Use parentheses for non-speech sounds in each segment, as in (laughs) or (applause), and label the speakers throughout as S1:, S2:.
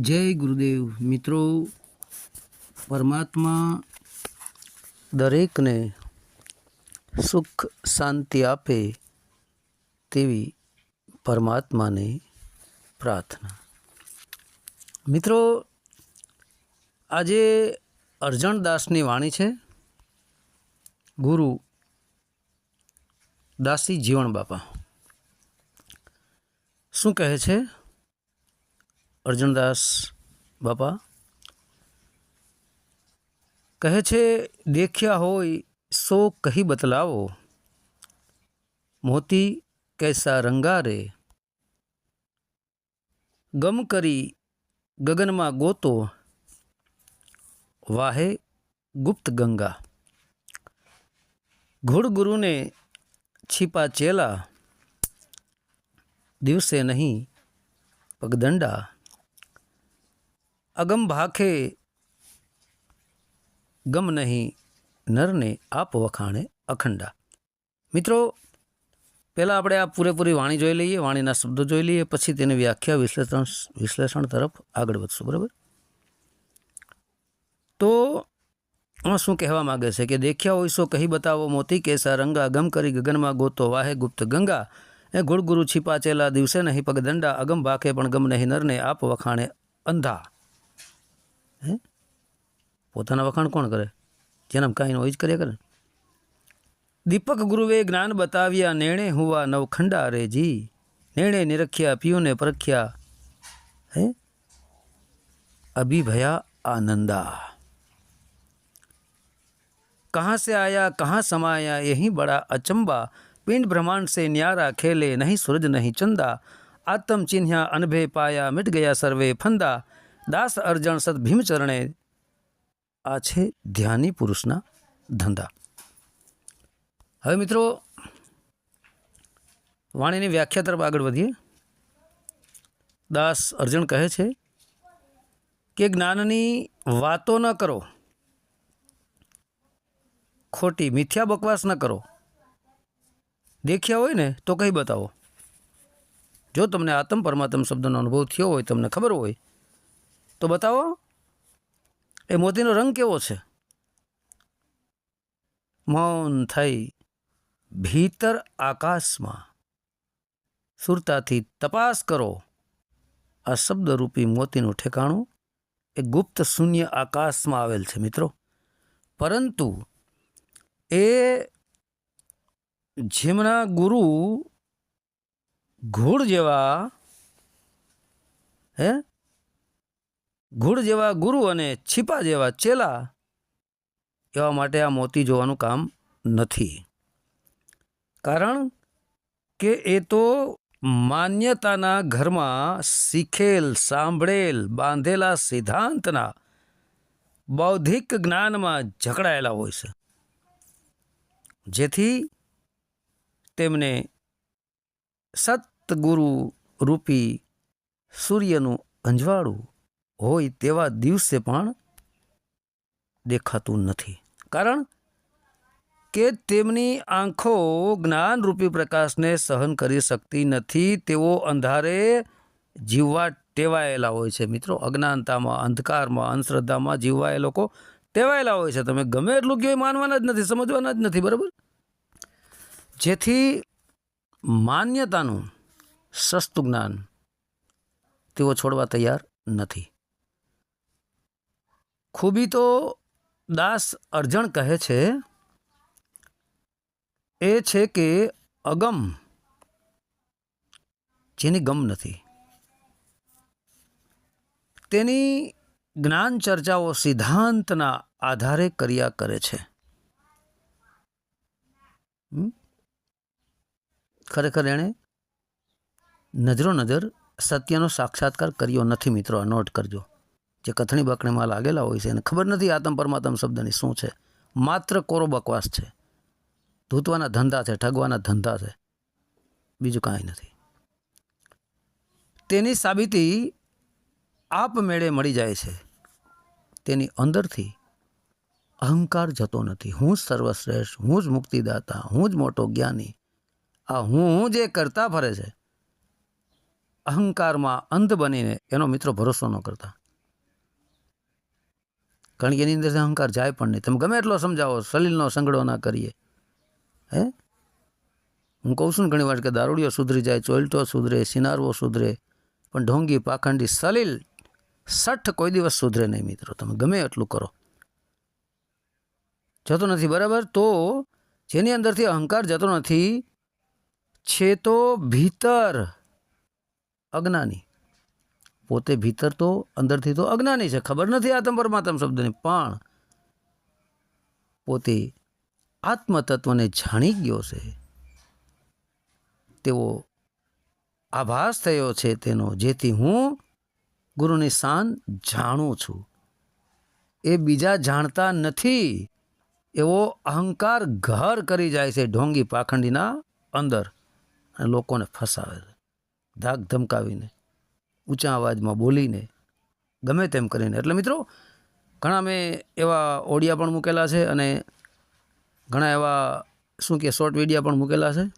S1: જય ગુરુદેવ. મિત્રો, પરમાત્મા દરેકને સુખ શાંતિ આપે તેવી પરમાત્માને પ્રાર્થના. મિત્રો, આજે અર્જણદાસની વાણી છે, ગુરુ દાસી જીવણ બાપા. શું કહે છે? અર્જુનદાસ બાપા કહે છે, દેખ્યા હોય સો કહી બતલાવો. મોતી કૈસા રંગારે. ગમ કરી ગગનમાં ગોતો. વાહે ગુપ્ત ગંગા. ઘોડગુરુને છીપા ચેલા. દિવસે નહીં પગદંડા. અગમ ભાખે ગમ નહીં, નરને આપ વખાણે અખંડા. મિત્રો, પહેલાં આપણે આ પૂરેપૂરી વાણી જોઈ લઈએ, વાણીના શબ્દો જોઈ લઈએ, પછી તેની વ્યાખ્યા વિશ્લેષણ વિશ્લેષણ તરફ આગળ વધશું, બરાબર? તો આમાં શું કહેવા માગે છે કે દેખ્યા હોય સો કહી બતાવો મોતી કેસા રંગા, ગમ કરી ગગનમાં ગોતો વાહે ગુપ્ત ગંગા. એ ગુળગુરુ છીપાચેલા દિવસે નહીં પગદંડા, અગમ ભાખે પણ ગમ નહીં, નરને આપ વખાણે અંધા. હે પોતાના વખાણ કોણ કરે જેનામ કાંઈ હોય જ કર્યા કરે દીપક ગુરુએ જ્ઞાન બતાવ્યા નેણે હુવા નવખંડા રે જી નેણે નિરખ્યા પિયુને પરખ્યા હે અભિભયા આનંદા कहाँ से आया कहाँ समाया यही बड़ा अचंबा पिंड ब्रह्मांड से न्यारा खेले नहीं सूरज नहीं चंदा आत्म चिन्ह्या अनभे पाया मिट गया सर्वे फंदा દાસ અર્જણ સદ ભીમચરણે આ છે ધ્યાની પુરુષના ધંધા. હવે મિત્રો, વાણીની વ્યાખ્યા તરફ આગળ વધીએ. દાસ અર્જણ કહે છે કે જ્ઞાનની વાતો ન કરો. ખોટી મિથ્યા બકવાસ ન કરો. દેખ્યા હોય ને તો કંઈ બતાવો. જો તમને આત્મ પરમાત્મ શબ્દનો અનુભવ થયો હોય, તમને ખબર હોય તો બતાવો, એ મોતીનો રંગ કેવો છે? મૌન થઈ ભીતર આકાશમાં. સુરતાથી તપાસ કરો. આ શબ્દરૂપી મોતીનું ઠેકાણું એ ગુપ્ત શૂન્ય આકાશમાં આવેલ છે મિત્રો. પરંતુ એ જેમના ગુરુ ઘોડ જેવા, હે? ઘોડ જેવા ગુરુ અને છીપા જેવા ચેલા એવા માટે આ મોતી જોવાનું કામ નથી. કારણ કે એ તો માન્યતાના ઘરમાં શીખેલ, સાંભળેલ, બાંધેલા સિદ્ધાંતના બૌદ્ધિક જ્ઞાનમાં જકડાયેલા હોય છે. જેથી તેમને સતગુરુ રૂપી સૂર્યનું અંજવાળું હોય તેવા દિવસે પણ દેખાતું નથી. કારણ કે તેમની આંખો જ્ઞાનરૂપી પ્રકાશને સહન કરી શકતી નથી, તેઓ અંધારે જીવવા ટેવાયેલા હોય છે. મિત્રો, અજ્ઞાનતામાં, અંધકારમાં, અંધશ્રદ્ધામાં જીવવા એ લોકો ટેવાયેલા હોય છે. તમે ગમે એટલું કહો માનવાના જ નથી, સમજવાના જ નથી, બરાબર? જેથી માન્યતાનું સસ્તું જ્ઞાન તેઓ છોડવા તૈયાર નથી. ખૂબી તો દાસ અર્જણ કહે છે, એ છે કે અગમ, જેની ગમ નથી. તેની જ્ઞાન ચર્ચાઓ સિદ્ધાંતના આધારે કર્યા કરે છે. ખરેખર એણે નજરો નજર સત્યનો સાક્ષાત્કાર કર્યો નથી, મિત્રો. નોટ કરજો. જે કથણી બકણીમાં લાગેલા હોય છે, એને ખબર નથી આતમ પરમાત્મ શબ્દની શું છે. માત્ર કોરો બકવાસ છે. ધૂતવાના ધંધા છે, ઠગવાના ધંધા છે. બીજું કાંઈ નથી. તેની સાબિતી આપમેળે મળી જાય છે. તેની અંદરથી અહંકાર જતો નથી. હું જ સર્વશ્રેષ્ઠ, હું જ મુક્તિદાતા, હું જ મોટો જ્ઞાની. આ હું જે કરતા ફરે છે, અહંકારમાં અંધ બનીને એનો મિત્રો ભરોસો ન કરતા. કારણ કે એની અંદર અહંકાર જાય પણ નહીં. તમે ગમે એટલો સમજાવો, સલીલનો સંગડો ના કરીએ. હે? હું કહું છું ને ઘણી વાર કે દારૂડિયો સુધરી જાય ચોલટો સુધરે, સિનારવો સુધરે, પણ ઢોંગી, પાખંડી, સલીલ સઠ કોઈ દિવસ સુધરે નહીં મિત્રો. તમે ગમે એટલું કરો. જતો નથી, બરાબર? તો જેની અંદરથી અહંકાર જતો નથી, છે તો ભીતર અજ્ઞાની. પોતે ભીતર તો, અંદરથી તો અજ્ઞાની છે. ખબર નથી આત્મ પરમાત્મ શબ્દની, પણ પોતે આત્મતત્વને જાણી ગયો છે. તેવો આભાસ થયો છે તેનો, જેથી હું ગુરુની શાન જાણું છું. એ બીજા જાણતા નથી. એવો અહંકાર ઘર કરી જાય છે ઢોંગી પાખંડીના અંદર અને લોકોને ફસાવે છે. ધાક ધમકાવીને. ઊંચા અવાજમાં બોલીને, ગમે તેમ કરીને. એટલે મિત્રો, ઘણા મેં એવા ઓડિયા પણ મૂકેલા છે અને ઘણા એવા, શું કે શોર્ટ વિડીયા પણ મૂકેલા છે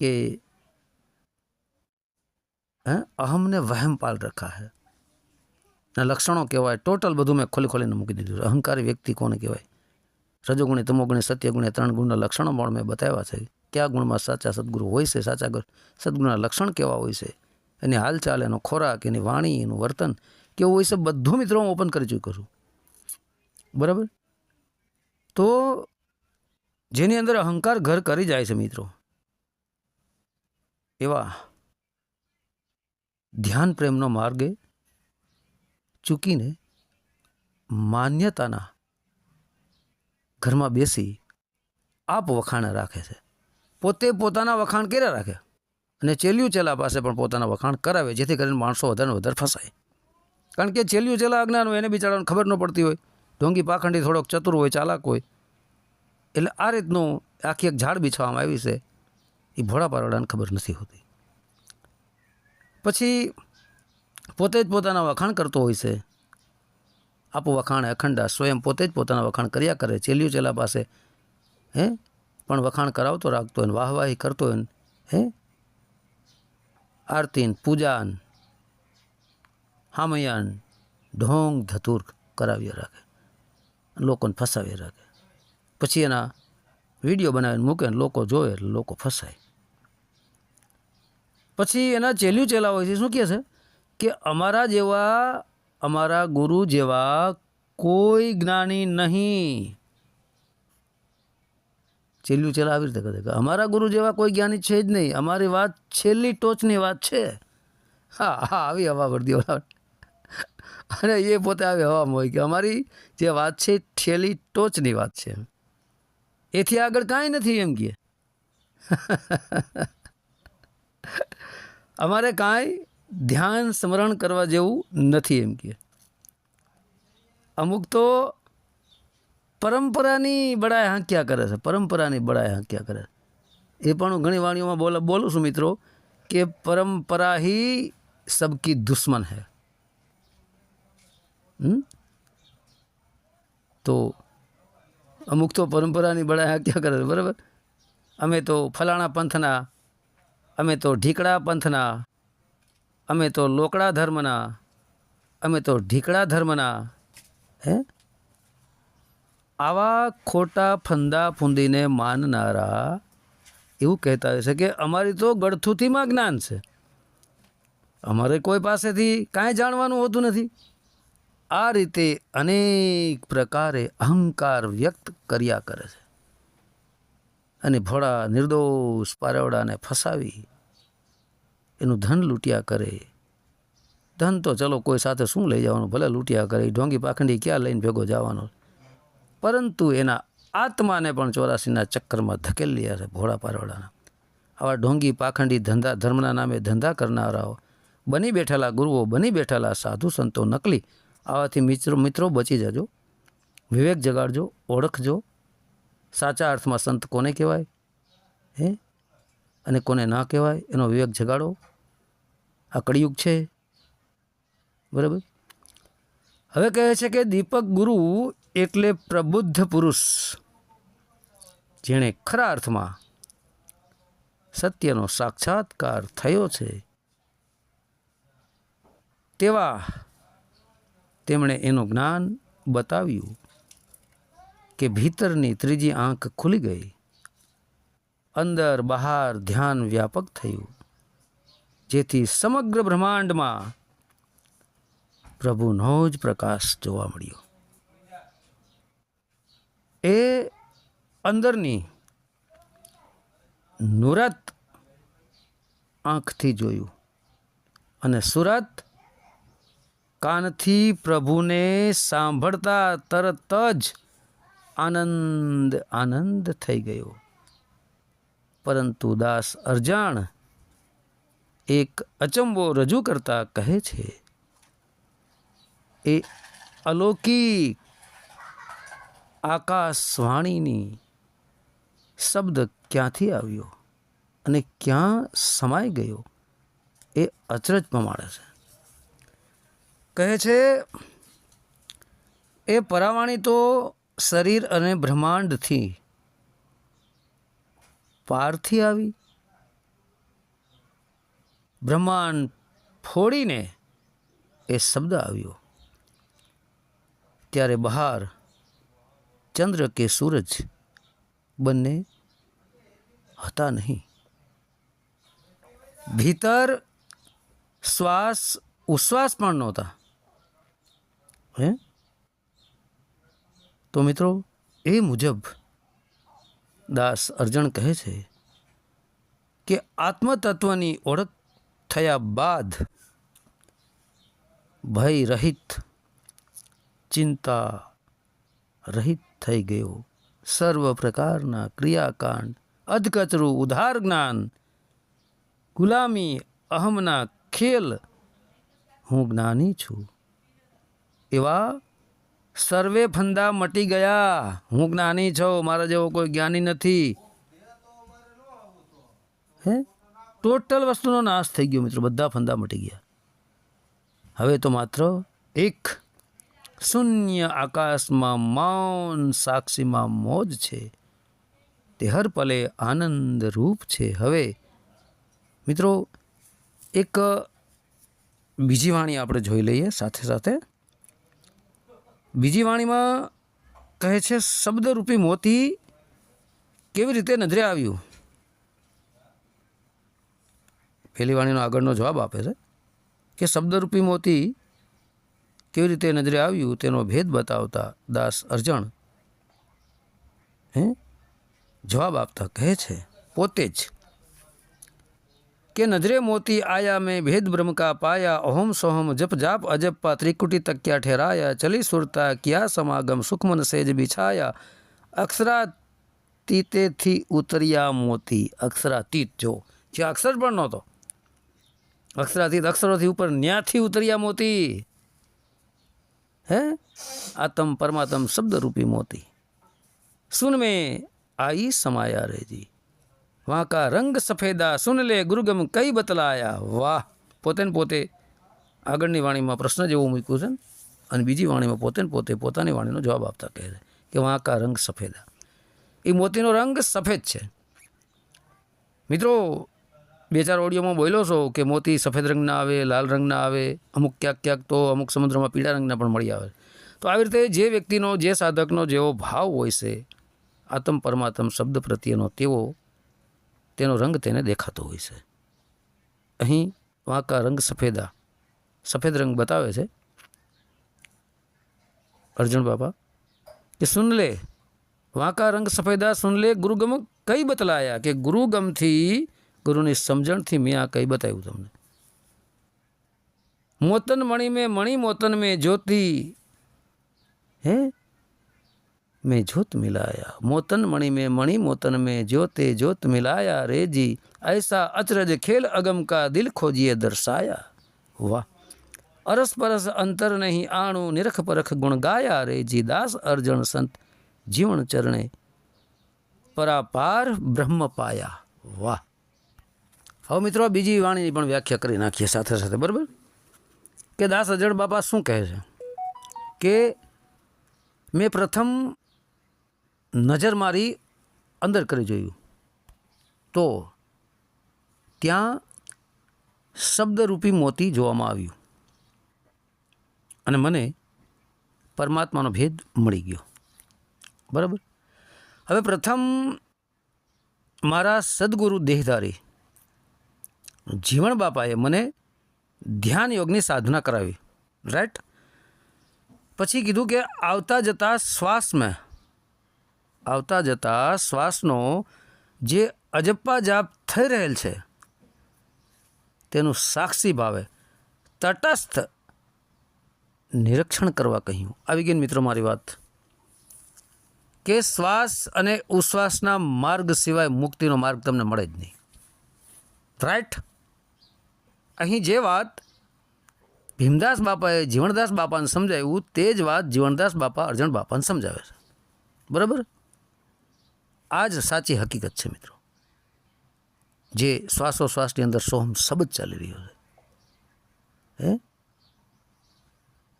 S1: કે, હે, અહમને વહેમ પાલ રખા હે. ના, લક્ષણો કહેવાય. ટોટલ બધું મેં ખોલી ખોલીને મૂકી દીધું છે. અહંકારી વ્યક્તિ કોને કહેવાય? રજોગુણી, તમોગુણી, સત્યગુણી ત્રણ ગુણના લક્ષણો પણ મેં બતાવ્યા છે. કયા ગુણમાં સાચા સદગુરુ હોય છે? સાચા સદગુણના લક્ષણ કેવા હોય છે? એની હાલચાલ, એનો ખોરાક, એની વાણી, એનું વર્તન કેવું હોય છે બધું મિત્રો હું ઓપન કરી ચૂક્યો છું. બરાબર? તો જેની અંદર અહંકાર ઘર કરી જાય છે મિત્રો, એવા ધ્યાન પ્રેમનો માર્ગે ચૂકીને માન્યતાના ઘરમાં બેસી આપ વખાણ રાખે છે. પોતે પોતાના વખાણ કર્યા રાખે. અને ચેલિયું ચેલા પાસે પણ પોતાના વખાણ કરાવે, જેથી કરીને માણસો વધારે વધારે ફસાય. કારણ કે ચેલિયું ચેલા અજ્ઞાન હોય એને બિચારાને ખબર ન પડતી હોય. ઢોંગી પાખંડી થોડોક ચતુર હોય, ચાલાક હોય. એટલે આ રીતનું આખી એક ઝાડ બિછવામાં આવી છે. એ ભોળા પારવડાને ખબર નથી હોતી. પછી પોતે જ પોતાના વખાણ કરતો હોય છે. આપો વખાણ અખંડા સ્વયં પોતે જ પોતાના વખાણ કર્યા કરે ચેલિયું ચેલા પાસે, હે? પણ વખાણ કરાવતો રાખતો હોય વાહવાહી કરતો હોય હે? આરતીન, પૂજાન, હામયાન, ઢોંગ, ધતુર કરાવ્યા રાખે. લોકોને ફસાવી રાખે. પછી એના વીડિયો બનાવીને મૂકે ને લોકો જોવે લોકો ફસાય. પછી એના ચેલ્યું ચેલા હોય છે. શું કહે છે? કે અમારા જેવા, અમારા ગુરુ જેવા કોઈ જ્ઞાની નહીં. ચેલ્યું છેલ્લા આવી રીતે કહે અમારા ગુરુ જેવા કોઈ જ્ઞાની છે જ નહીં. અમારી વાત છેલ્લી ટોચની વાત છે. હા હા, આવી હવા વર્દી અને એ પોતે આવી હવામાં હોય કે અમારી જે વાત છે છેલ્લી ટોચની વાત છે. એથી આગળ કાંઈ નથી એમ કે. (laughs) અમારે કાંઈ ધ્યાન સ્મરણ કરવા જેવું નથી એમ કે. અમુક તો પરંપરાની બળાએ હાંક્યા કરે છે, પરંપરાની બળાએ હાંક્યા કરે છે. એ પણ ઘણી વાણીઓમાં બોલ, બોલું છું મિત્રો, કે પરંપરા હી સબકી દુશ્મન હૈ. તો અમુક તો પરંપરાની બળાએ હાંક્યા કરે છે, બરાબર? અમે તો ફલાણા પંથના, અમે તો ઢીકળા પંથના, અમે તો લોકડા ધર્મના, અમે તો ઢીકડા ધર્મના, હે? આવા ખોટા ફંદા ફૂંદીને માનનારા એવું કહેતા હોય છે કે અમારી તો ગળથુથીમાં જ્ઞાન છે. અમારે કોઈ પાસેથી કાંઈ જાણવાનું હોતું નથી. આ રીતે અનેક પ્રકારે અહંકાર વ્યક્ત કર્યા કરે છે. અને ભોળા નિર્દોષ પારવડાને ફસાવી એનું ધન લૂંટ્યા કરે. ધન તો ચલો કોઈ સાથે શું લઈ જવાનું, ભલે લૂંટ્યા કરે ઢોંગી પાખંડી ક્યાં લઈને ભેગો જવાનો? પરંતુ એના આત્માને પણ ચોરાસીના ચક્કરમાં ધકેલી છે ભોળા પારવાળાના. આવા ઢોંગી, પાખંડી, ધંધા, ધર્મના નામે ધંધા કરનારાઓ, બની બેઠેલા ગુરુઓ, બની બેઠેલા સાધુ સંતો નકલી, આવાથી મિત્રો મિત્રો બચી જજો. વિવેક જગાડજો, ઓળખજો. સાચા અર્થમાં સંત કોને કહેવાય? હે? અને કોને ના કહેવાય? એનો વિવેક જગાડો. આ કળિયુગ છે. બરાબર? હવે કહે છે કે દીપક ગુરુ એટલે પ્રબુદ્ધ પુરુષ, જેણે ખરા અર્થમાં સત્યનો સાક્ષાત્કાર થયો છે, તેવા તેમણે એનું જ્ઞાન બતાવ્યું કે ભીતરની ત્રીજી આંખ ખુલી ગઈ. અંદર બહાર ધ્યાન વ્યાપક થયું, જેથી સમગ્ર બ્રહ્માંડમાં પ્રભુનો જ પ્રકાશ જોવા મળ્યો. એ અંદરની નુરત આંખથી જોયું અને સુરત કાનથી પ્રભુને સાંભળતા તરત જ આનંદ આનંદ થઈ ગયો. પરંતુ દાસ અરજાણ એક અચંબો રજૂ કરતા કહે છે, એ અલૌકિક આકાશવાણીની શબ્દ ક્યાંથી આવ્યો અને ક્યાં સમાઈ ગયો એ અચરજ પમાડે છે. કહે છે, એ પરાવાણી તો શરીર અને બ્રહ્માંડથી પારથી આવી. બ્રહ્માંડ ફોડીને એ શબ્દ આવ્યો. ત્યારે બહાર ચંદ્ર કે સૂરજ બંને હતા નહીં. ભીતર શ્વાસ, ઉશ્વાસ પણ નહોતા. હે? તો મિત્રો, એ મુજબ દાસ અર્જણ કહે છે કે આત્મતત્વની ઓળખ થયા બાદ ભય રહિત ચિંતા રહિત થઈ ગયો. સર્વ પ્રકારના ક્રિયાકાંડ, અધકચરું ઉધાર જ્ઞાન, ગુલામી અહમના ખેલ, હું જ્ઞાની છું. એવા સર્વે ફંદા મટી ગયા. હું જ્ઞાની છું, મારા જેવો કોઈ જ્ઞાની નથી. હે? ટોટલ વસ્તુનો નાશ થઈ ગયો મિત્રો, બધા ફંદા મટી ગયા. હવે તો માત્ર એક શૂન્ય આકાશમાં મૌન સાક્ષીમાં મોજ છે. તે હર પલે આનંદ રૂપ છે. હવે મિત્રો, એક બીજી વાણી આપણે જોઈ લઈએ સાથે સાથે. બીજી વાણીમાં કહે છે, શબ્દરૂપી મોતી કેવી રીતે નજરે આવ્યું? પહેલી વાણીનો આગળનો જવાબ આપે છે કે, શબ્દરૂપી મોતી કેવી રીતે નજરે આવ્યું તેનો ભેદ બતાવતા દાસ અર્જણ, હે? જવાબ આપતા કહે છે, પોતે જ. કે નજરે મોતી આયા મેં ભેદ બ્રહ્મ કા પાયા, અહોમ સોહમ જપ જાપ અજપ્પા ત્રિકુટી તક્યા ઠેરાયા, ચલી સુરતા ક્યા સમાગમ, સુખમન સેજ બિછાયા. અક્ષરાતીતેથી ઉતર્યા મોતી, અક્ષરાતીત જો. જ્યાં અક્ષર પણ નહોતો. અક્ષરાતીત અક્ષરોથી ઉપર ન્યાથી ઉતર્યા મોતી. હે? આત્મ પરમાત્મ શબ્દરૂપી મોતી. સુન મેં आई સમાયા रे जी કા રંગ સફેદા સુન લે ગુરુગમ કઈ બતલાયા? વાહ! પોતે પોતે આગળની વાણીમાં પ્રશ્ન જેવો મૂક્યું છે અને બીજી વાણીમાં પોતે પોતે પોતાની વાણીનો જવાબ આપતા કહે છે કે વहाँ કા રંગ સફેદા. એ મોતીનો રંગ સફેદ છે. મિત્રો બે ચાર ઓડિયોમાં બોલ્યો છો કે મોતી સફેદ રંગના આવે, લાલ રંગના આવે, અમુક ક્યાંક ક્યાંક તો અમુક સમુદ્રમાં પીળા રંગના પણ મળી આવે. તો આવી રીતે જે વ્યક્તિનો, જે સાધકનો જેવો ભાવ હોય છે, આત્મ પરમાત્મ શબ્દ પ્રત્યેનો તેવો, તેનો રંગ તેને દેખાતો હોય છે. અહીં વાંકા રંગ સફેદા, સફેદ રંગ બતાવે છે. અર્જુન બાપા, કે સુન લે, વાંકા રંગ સફેદા, સુન લે, ગુરુગમ કઈ બતલાયા કે ગુરુગમથી ગુરુની સમજણથી મેં આ કંઈ બતાવ્યું તમને. મોતન મણી મેં, મણી મોતન મેં જ્યોતિ. હે? મેં જ્યોત મિલાયા. મોતન મणि में मणि मोतन में ज्योते ज्योत मिलाया रे जी ऐसा अचरज खेल अगम का दिल खोजिए दर्शाया वाह अरस परस अंतर नहीं आणु निरख परख गुण गाया रे जी दास अर्जुन संत जीवन चरणे परापार ब्रह्म पाया वाह હવે મિત્રો બીજી વાણીની પણ વ્યાખ્યા કરી નાખીએ સાથે સાથે, બરાબર? કે દાસ અજળ બાપા શું કહે છે? કે મેં પ્રથમ નજર મારી અંદર કરી જોયું. તો ત્યાં શબ્દરૂપી મોતી જોવામાં આવ્યું. અને મને પરમાત્માનો ભેદ મળી ગયો. બરાબર? હવે પ્રથમ મારા સદગુરુ દેહધારી જીવણ બાપાએ મને ધ્યાન યોગની સાધના કરાવી. રાઈટ પછી કીધું કે આવતા જતા શ્વાસમાં આવતા જતા શ્વાસનો જે અજપ્પા જાપ થઈ રહેલ છે, તેનું સાક્ષી ભાવે તટસ્થ નિરીક્ષણ કરવા કહ્યું. આવી ગઈ મિત્રો મારી વાત. કે શ્વાસ અને ઉશ્વાસના માર્ગ સિવાય મુક્તિનો માર્ગ તમને મળે જ નહીં. રાઈટ અહીં જે વાત ભીમદાસ બાપાએ જીવણદાસ બાપાને સમજાવ્યું, તે જ વાત જીવણદાસ બાપા અર્જણ બાપાને સમજાવે છે. બરાબર? આ જ સાચી હકીકત છે મિત્રો. જે શ્વાસોશ્વાસની અંદર સોહમ શબ્દ ચાલી રહ્યો છે. હે?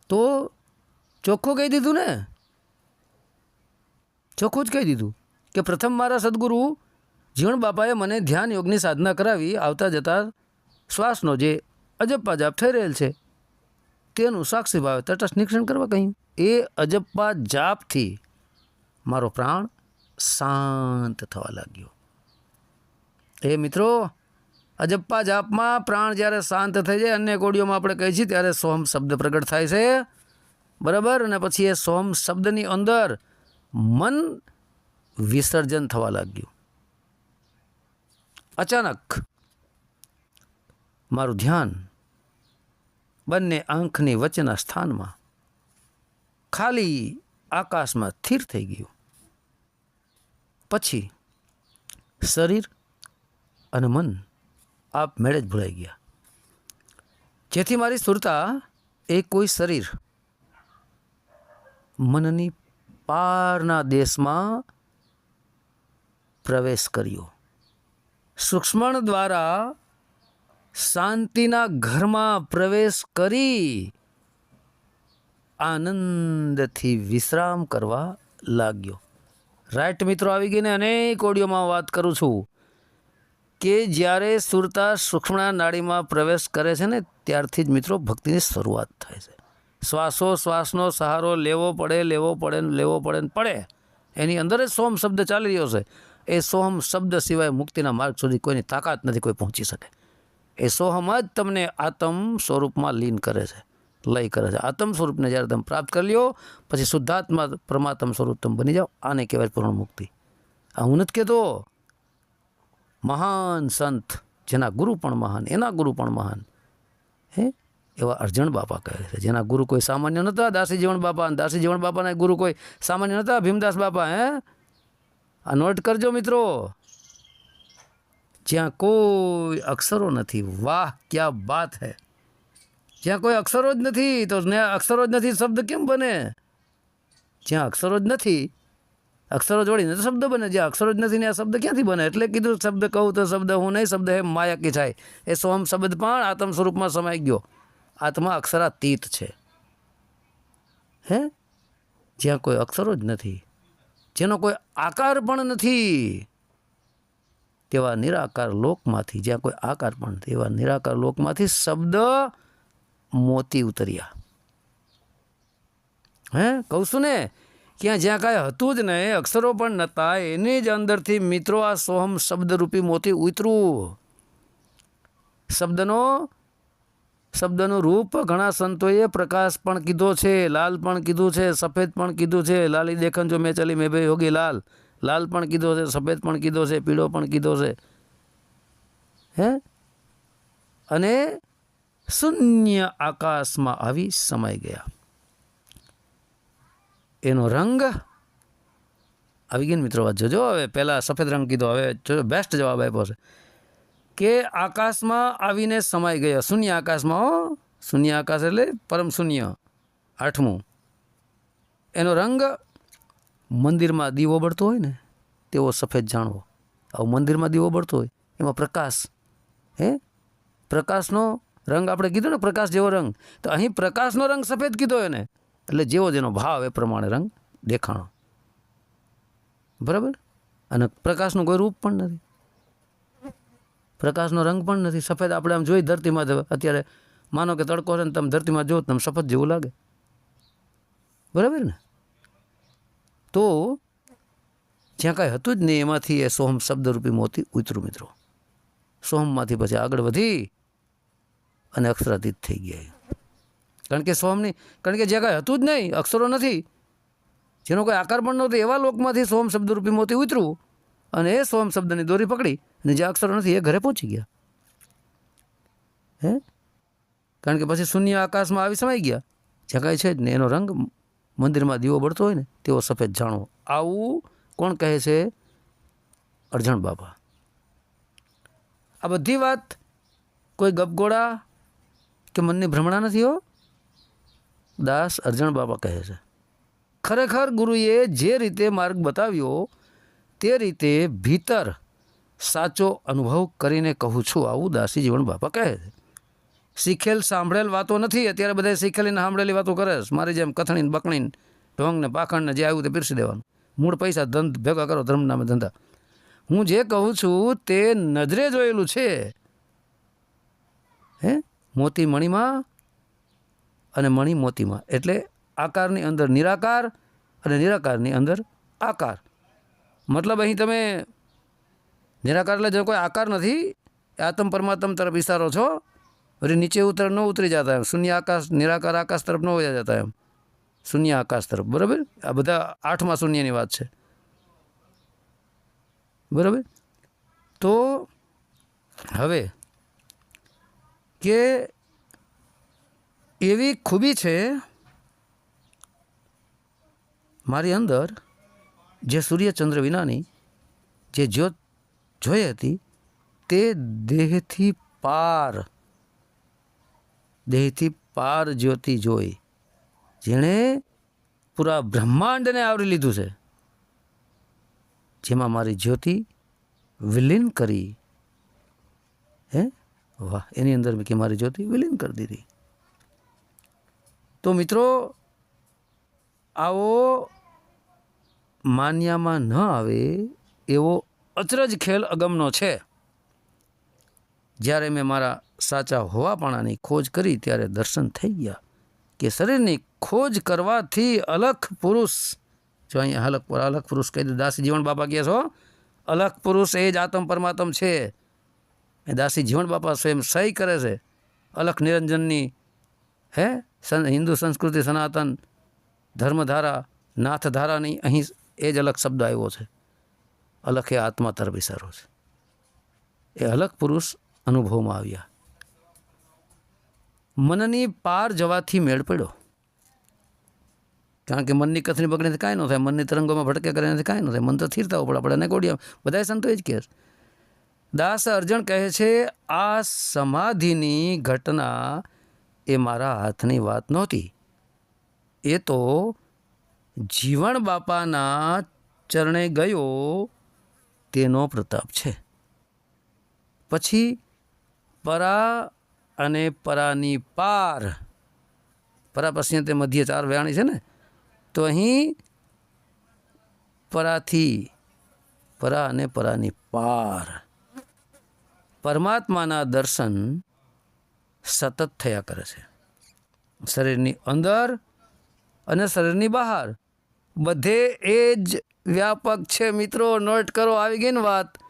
S1: તો ચોખ્ખું કહી દીધું ને? ચોખ્ખું જ કહી દીધું કે પ્રથમ મારા સદગુરુ જીવણ બાપાએ મને ધ્યાન યોગની સાધના કરાવી, આવતા જતા શ્વાસનો જે અજપ્પા જાપ થઈ રહેલ છે, તેનું સાક્ષી ભાવે તટસ્થ નિરીક્ષણ કરવા કહ્યું. એ અજપ્પા જાપથી મારો પ્રાણ શાંત થવા લાગ્યો. એ મિત્રો અજપ્પા જાપમાં પ્રાણ જ્યારે શાંત થઈ જાય, અન્ય કોડીઓમાં આપણે કહીએ છીએ ત્યારે સોમ શબ્દ પ્રગટ થાય છે. બરાબર? અને પછી એ સોમ શબ્દની અંદર મન વિસર્જન થવા લાગ્યું. અચાનક મારું ધ્યાન બંને આંખની વચ્ચેના સ્થાનમાં ખાલી આકાશમાં સ્થિર થઈ ગયું. પછી શરીર અને મન આપ મેળે જ ભૂલાઈ ગયા. જેથી મારી સુરતા એ કોઈ શરીર મનની પારના દેશમાં પ્રવેશ કર્યો. સૂક્ષ્મણ દ્વારા શાંતિના ઘરમાં પ્રવેશ કરી આનંદથી વિશ્રામ કરવા લાગ્યો. રાઈટ મિત્રો, આવી ગઈને અનેક ઓડિયોમાં વાત કરું છું કે જ્યારે સુરતા સૂક્ષ્મણા નાડીમાં પ્રવેશ કરે છે ને, ત્યારથી જ મિત્રો ભક્તિની શરૂઆત થાય છે. શ્વાસો, શ્વાસનો સહારો, લેવો પડે લેવો પડે લેવો પડે ને પડે. એની અંદર જ સોમ શબ્દ ચાલી રહ્યો છે. એ સોમ શબ્દ સિવાય મુક્તિના માર્ગ સુધી કોઈની તાકાત નથી, કોઈ પહોંચી શકે. એ સોહમ જ તમને આત્મ સ્વરૂપમાં લીન કરે છે, લય કરે છે. આત્મ સ્વરૂપને જ્યારે તમે પ્રાપ્ત કરી લ્યો, પછી શુદ્ધાત્મા પરમાત્મ સ્વરૂપ તમે બની જાઓ, આને કહેવાય પૂર્ણ મુક્તિ. આ હું નથી કહેતો. મહાન સંત, જેના ગુરુ પણ મહાન, એના ગુરુ પણ મહાન, હે? એવા અર્જણ બાપા કહે છે. જેના ગુરુ કોઈ સામાન્ય નહોતા દાસી જીવણ બાપા અને દાસી જીવણ બાપાના ગુરુ કોઈ સામાન્ય નહોતા, ભીમદાસ બાપા, હે? આ નોટ કરજો મિત્રો. જ્યાં કોઈ અક્ષરો નથી. વાહ, ક્યાં બાત હૈ. જ્યાં કોઈ અક્ષરો જ નથી, તો અક્ષરો જ નથી, શબ્દ કેમ બને? જ્યાં અક્ષરો જ નથી, અક્ષરો જોડીને તો શબ્દ બને. જ્યાં અક્ષરો જ નથી ને આ શબ્દ ક્યાંથી બને? એટલે કીધું, શબ્દ કહું તો શબ્દ હું નહીં, શબ્દ હે માયા કી એ સોમ શબ્દ પણ આત્મ સ્વરૂપમાં સમાઈ ગયો. આત્મા અક્ષરાતીત છે. હે? જ્યાં કોઈ અક્ષરો જ નથી, જેનો કોઈ આકાર પણ નથી તેવા નિરાકાર લોકમાંથી, જ્યાં કોઈ આકાર પણ તેવા નિરાકાર લોકમાંથી શબ્દ મોતી ઉતર્યા. હે, કહું છું ને, ક્યાં જ્યાં કાંઈ હતું જ નહીં, અક્ષરો પણ નહોતા, એની જ અંદરથી મિત્રો આ સોહમ શબ્દરૂપી મોતી ઉતરું શબ્દનો, શબ્દનું રૂપ ઘણા સંતોએ પ્રકાશ પણ કીધો છે, લાલ પણ કીધું છે, સફેદ પણ કીધું છે, લાલી દેખન જો મેં ચલી મેં ભાઈ યોગી લાલ. લાલ પણ કીધો છે, સફેદ પણ કીધો છે, પીળો પણ કીધો છે. હે? અને શૂન્ય આકાશમાં આવી સમાઈ ગયા. એનો રંગ આવી ગયો મિત્રો, વાત જોજો હવે, પહેલાં સફેદ રંગ કીધો, હવે જોજો બેસ્ટ જવાબ આપ્યો છે. કે આકાશમાં આવીને સમાઈ ગયો. શૂન્ય આકાશમાં, હો, શૂન્ય આકાશ એટલે પરમ શૂન્ય, આઠમું. એનો રંગ મંદિરમાં દીવો બળતો હોય ને, તેવો સફેદ જાણવો. આવું મંદિરમાં દીવો બળતો હોય, એમાં પ્રકાશ, હે? પ્રકાશનો રંગ આપણે કીધો ને, પ્રકાશ જેવો રંગ, તો અહીં પ્રકાશનો રંગ સફેદ કીધો એને. એટલે જેવો જેનો ભાવ એ પ્રમાણે રંગ દેખાણો. બરાબર? અને પ્રકાશનું કોઈ રૂપ પણ નથી. પ્રકાશનો રંગ પણ નથી. સફેદ આપણે આમ જોઈ ધરતીમાં અત્યારે માનો કે તડકો છે ને તમે ધરતીમાં જો તમે સફેદ જેવું લાગે. બરાબર ને? તો જ્યાં કાંઈ હતું જ નહીં, એમાંથી એ સોહમ શબ્દરૂપી મોતી ઉતરું મિત્રો. સોહમમાંથી પછી આગળ વધી અને અક્ષરાતીત થઈ ગયા. કારણ કે સોહમની, કારણ કે જ્યાં કાંઈ હતું જ નહીં, અક્ષરો નથી. જેનો કોઈ આકાર પણ નહોતો, એવા લોકમાંથી સોહમ શબ્દરૂપી મોતી ઉતરું અને એ સોહમ શબ્દની દોરી પકડી અને જે અક્ષરો નથી, એ ઘરે પહોંચી ગયા. હે? કારણ કે પછી શૂન્ય આકાશમાં આવી સમાઈ ગયા. જ્યાં કાંઈ છે જ ને એનો રંગ મંદિરમાં દીવો બળતો હોય ને, તેવો સફેદ જાણવો આવું કોણ કહે છે? અરજણ બાબા આ બધી વાત કોઈ ગપગોળા કે મનની ભ્રમણા નથી હો? દાસ અરજણ બાબા કહે છે. ખરેખર ગુરુએ જે રીતે માર્ગ બતાવ્યો, તે રીતે ભીતર સાચો અનુભવ કરીને કહું છું. આવું દાસી જીવન બાપા કહે છે. શીખેલ સાંભળેલ વાતો નથી, અત્યારે બધા શીખેલીને સાંભળેલી વાતો કરે મારી જેમ કથણીને, બકણીને, ઢોંગને ને ઢોંગ ને પાખંડ ને જે આવ્યું તે પીરસી દેવાનું. મૂળ પૈસા ધંધ, ભેગા કરો ધર્મ નામે ધંધા. હું જે કહું છું તે નજરે જોયેલું છે. હે? મોતી મણીમાં અને મણી મોતીમાં. એટલે આકારની અંદર નિરાકાર અને નિરાકારની અંદર આકાર. મતલબ અહીં તમે નિરાકાર એટલે જો કોઈ આકાર નથી આત્મ પરમાત્મ તરફ ઇશારો છો વળી નીચે ઉતર ન ઉતરી જતા એમ શૂન્ય આકાશ નિરાકાર આકાશ તરફ ન વયા જતા એમ શૂન્ય આકાશ તરફ બરાબર આ બધા આઠમા શૂન્યની વાત છે બરાબર તો હવે કે એવી ખૂબી છે મારી અંદર જે સૂર્યચંદ્ર વિનાની જે જ્યોત જોઈ હતી તે દેહથી પાર દેહથી પાર જ્યોતિ જોઈ. જેણે પૂરા બ્રહ્માંડને આવરી લીધું છે. જેમાં મારી જ્યોતિ વિલીન કરી. હે? વાહ, એની અંદર કે મારી જ્યોતિ વિલીન કરી દીધી. તો મિત્રો, આવો માન્યામાં ન આવે એવો અચરજ ખેલ અગમનો છે. જ્યારે મેં મારા સાચા હોવાપણાની ખોજ કરી ત્યારે દર્શન થઈ ગયા કે શરીરની ખોજ કરવાથી અલખ પુરુષ, જો અહીંયા અલખ અલખ પુરુષ કહી દે, દાસી જીવન બાપા કહે છો અલખ પુરુષ એ જ આત્મ પરમાત્મ છે. એ દાસી જીવન બાપા સ્વયં સહી કરે છે. અલખ નિરંજનની, હે હિન્દુ સંસ્કૃતિ સનાતન ધર્મધારા, નાથધારાની અહીં એ જ અલગ શબ્દ આવ્યો છે. અલખ એ આત્મા તરફ ઇશારો છે. એ અલગ પુરુષ અનુભવમાં આવ્યા. મનની પાર જવાથી મેળ પડ્યો. કારણ કે મનની કથની બગડીને કાંઈ ન થાય, મનની તરંગોમાં ભટકે કરે નથી કાંઈ ન થાય, મન તો સ્થિરતા પડે આપણે અને ગોડિયા બધા સંતો એ જ કહે દાસ અર્જણ કહે છે, આ સમાધિની ઘટના એ મારા હાથની વાત નહોતી. એ તો જીવણ બાપાના ચરણે ગયો તેનો પ્રતાપ છે. પછી પરા અને પરાની પાર. પરા પછી તે મધ્ય ચાર વ્યાણી છે ને? તો અહીં પરાથી પરા અને પરાની પાર. પરમાત્માના દર્શન સતત થયા કરે છે. શરીરની અંદર અને શરીરની બહાર. બધે એ જ વ્યાપક છે મિત્રો. નોટ કરો, આવી ગઈ ને વાત.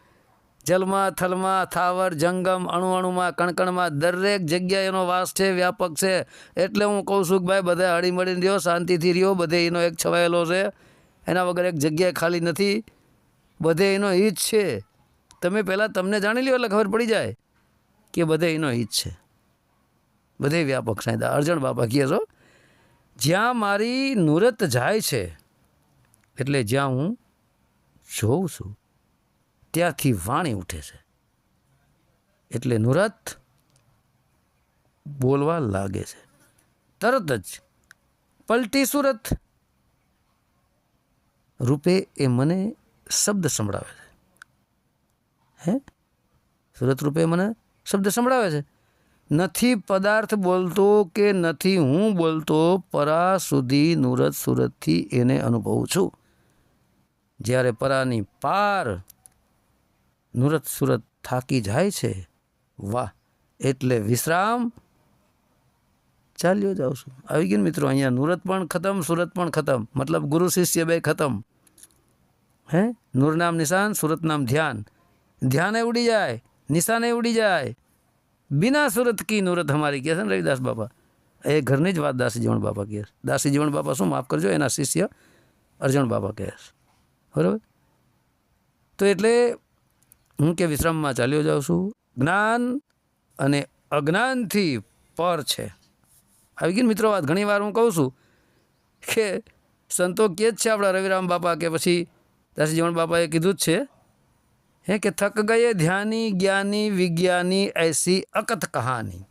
S1: જલમાં, થલમાં, થાવર, જંગમ અણુ અણુમાં કણકણમાં, દરેક જગ્યાએ એનો વાસ છે, વ્યાપક છે. એટલે હું કહું છું કે ભાઈ, બધા હળી મળીને રહ્યો, શાંતિથી રહ્યો, બધે એનો એક છવાયેલો છે. એના વગર એક જગ્યાએ ખાલી નથી. બધે એનો હિત છે. તમે પહેલાં તમને જાણી લ્યો એટલે ખબર પડી જાય કે બધે એનો હિત છે. બધે વ્યાપક સાંધા અર્જણ બાપા કહે છો, જ્યાં મારી નુરત જાય છે, એટલે જ્યાં હું જોઉં છું. ત્યાંથી વાણી ઉઠે છે. એટલે નુરત બોલવા લાગે છે. તરત જ પલટી સુરત રૂપે એ મને શબ્દ સંભળાવે છે. હે? સુરત રૂપે મને શબ્દ સંભળાવે છે. નથી પદાર્થ બોલતો કે નથી હું બોલતો, પરા સુધી નુરત સુરતથી એને અનુભવું છું. જ્યારે પરાની પાર નુરત સુરત થાકી જાય છે? વાહ, એટલે વિશ્રામ. ચાલ્યો જાઉં છું. આવી ગયું મિત્રો, અહીંયા નુરત પણ ખતમ, સુરત પણ ખતમ. મતલબ ગુરુ શિષ્ય બે ખતમ. હે? નૂર નામ નિશાન, સુરત નામ ધ્યાન. ધ્યાને ઉડી જાય, નિશાને ઉડી જાય. બિના સુરત કી નુરત હમારી કહે છે ને રવિદાસ બાપા. એ ઘરની જ વાત દાસી જીવણ બાપા કહે છે. દાસી જીવણ બાપા શું માફ કરજો, એના શિષ્ય અર્જણ બાપા કહે છે. બરાબર? તો એટલે હું કે વિશ્રામમાં ચાલ્યો જાઉં છું. જ્ઞાન અને અજ્ઞાનથી પર છે. આવી ગઈ મિત્રો વાત ઘણી વાર હું કહું છું કે સંતો કે જ છે આપણા રવિરામ બાપા કે પછી દાસી જીવણ બાપાએ કીધું જ છે. હે કે થક ગયે ધ્યાની, જ્ઞાની, વિજ્ઞાની, એસી અકથ કહાની.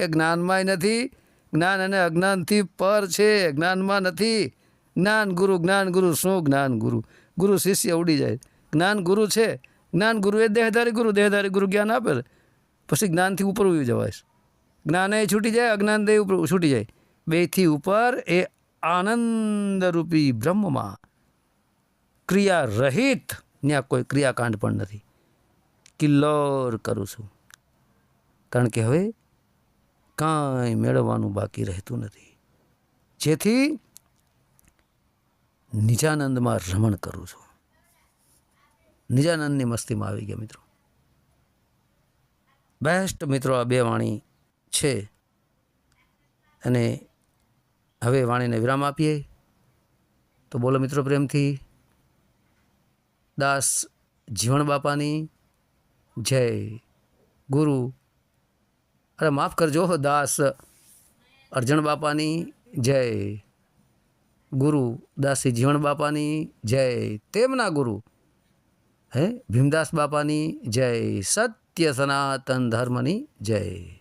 S1: એ જ્ઞાનમાંય નથી, જ્ઞાન અને અજ્ઞાનથી પર છે. જ્ઞાનમાં નથી. જ્ઞાન ગુરુ જ્ઞાન ગુરુ, શું જ્ઞાન ગુરુ? ગુરુ શિષ્ય ઉડી જાય. જ્ઞાન ગુરુ છે. જ્ઞાન ગુરુ એ દેહધારી ગુરુ દેહધારી ગુરુ જ્ઞાન આપે છે. પછી જ્ઞાનથી ઉપર ઉયું જવાય છે. જ્ઞાન એ છૂટી જાય, અજ્ઞાન દેહ ઉપર છૂટી જાય. બેથી ઉપર એ આનંદરૂપી બ્રહ્મમાં ક્રિયા રહિત ત્યાં કોઈ ક્રિયાકાંડ પણ નથી. કિલ્લોર કરું છું. કારણ કે હવે કાંઈ મેળવવાનું બાકી રહેતું નથી. જેથી નિજાનંદમાં રમણ કરું છું. નિજાનંદની મસ્તીમાં આવી ગયા મિત્રો. બેસ્ટ મિત્રો આ બે વાણી છે. અને હવે વાણીને વિરામ આપીએ. તો બોલો મિત્રો પ્રેમથી. દાસ જીવણ બાપાની જય ગુરુ. અરે માફ કરજો દાસ અર્જણ બાપાની જય ગુરુ. દાસી જીવણ બાપાની જય. તેમના ગુરુ. હે? ભીમદાસ બાપાની જય. સત્ય સનાતન ધર્મની જય.